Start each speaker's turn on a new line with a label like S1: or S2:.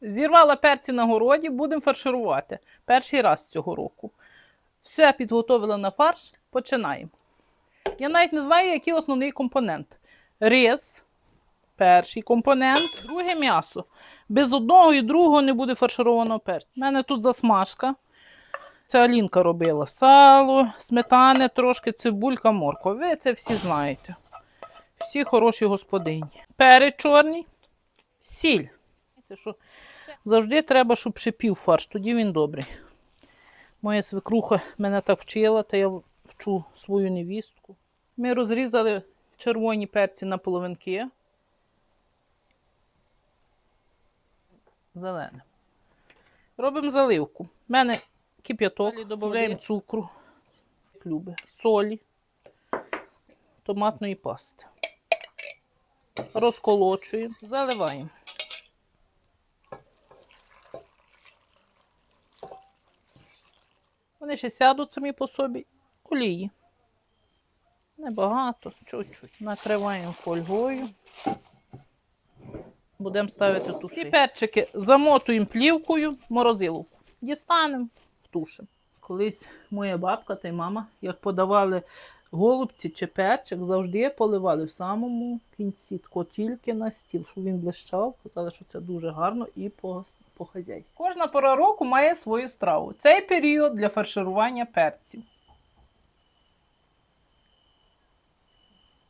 S1: Зірвала перці на городі, будемо фарширувати. Перший раз цього року. Все підготовила на фарш, починаємо. Я навіть не знаю, який основний компонент. Рис, перший компонент, друге м'ясо. Без одного і другого не буде фаршированого перцю. У мене тут засмажка. Це Алінка робила сало, сметани трошки, цибулька, морква. Ви це всі знаєте. Всі хороші господині. Перець чорний, сіль. Знаєте, що Завжди треба, щоб шипів фарш, тоді він добрий. Моя свекруха мене так вчила, та я вчу свою невістку. Ми розрізали червоні перці на половинки. Зелене. Робимо заливку. У мене кип'яток, додаємо цукру, люби, солі, томатної пасти. Розколочуємо, заливаємо. Вони ще сядуть самі по собі олії. Небагато, чуть-чуть. Накриваємо фольгою. Будемо ставити туші. Ці перчики замотуємо плівкою в морозиловку. Дістанемо, втушимо. Колись моя бабка та й мама, як подавали голубці чи перчик, завжди поливали в самому кінці, тако тільки на стіл, щоб він блищав. Казали, що це дуже гарно і по, по хазяйству. Кожна пора року має свою страву. Цей період для фарширування перців.